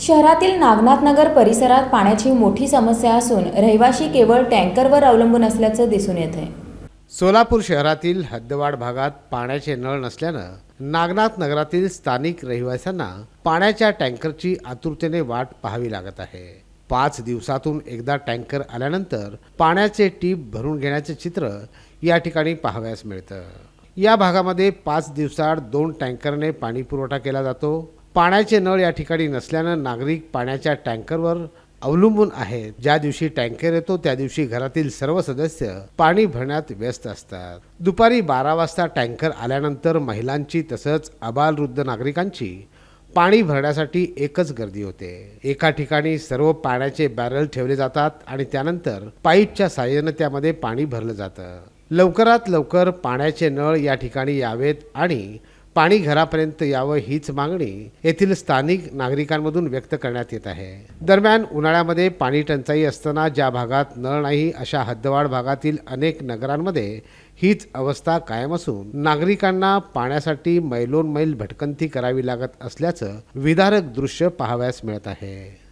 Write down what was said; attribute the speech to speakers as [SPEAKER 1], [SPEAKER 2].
[SPEAKER 1] शहरातील नागनाथ नगर परिसरात पाण्याची मोठी समस्या असून रहिवाशी केवळ टँकरवर अवलंबून असल्याचं दिसून येत आहे
[SPEAKER 2] सोलापूर शहरातील हद्दवाड भागात पाण्याचे नळ नसल्यानं नागनाथ नगरातील स्थानिक रहिवाशांना पाण्याच्या टँकरची आतुरतेने वाट पाहावी लागत आहे. पाच दिवसातून एकदा टँकर आल्यानंतर पाण्याचे टीप भरून घेण्याचे चित्र या ठिकाणी पाहावयास मिळतं. या भागामध्ये पाच दिवसाआड दोन टँकरने पाणी पुरवठा केला जातो. पाण्याचे नळ या ठिकाणी नसल्यानं नागरिक पाण्याच्या टँकरवर अवलंबून आहेत ज्या दिवशी टँकर येतो त्या दिवशी घरातील सर्व सदस्य पाणी भरण्यात व्यस्त असतात. दुपारी बारा वाजता टँकर आल्यानंतर महिलांची तसंच अबालवृद्ध नागरिकांची पाणी भरण्यासाठी एकच गर्दी होते. एका ठिकाणी सर्व पाण्याचे बॅरल ठेवले जातात आणि त्यानंतर पाईपच्या साह्यानं त्यामध्ये पाणी भरलं जातं. लवकरात लवकर पाण्याचे नळ या ठिकाणी यावेत आणि पाणी घरापर्यंत यावं हीच मागणी येथील स्थानिक नागरिकांमधून व्यक्त करण्यात येत आहे. दरम्यान उन्हाळ्यामध्ये पाणी टंचाई असताना ज्या भागात नळ नाही अशा हद्दवाड भागातील अनेक नगरांमध्ये हीच अवस्था कायम असून नागरिकांना पाण्यासाठी मैलोन मैल भटकंती करावी लागत असल्याचं विदारक दृश्य पाहावयास मिळत आहे.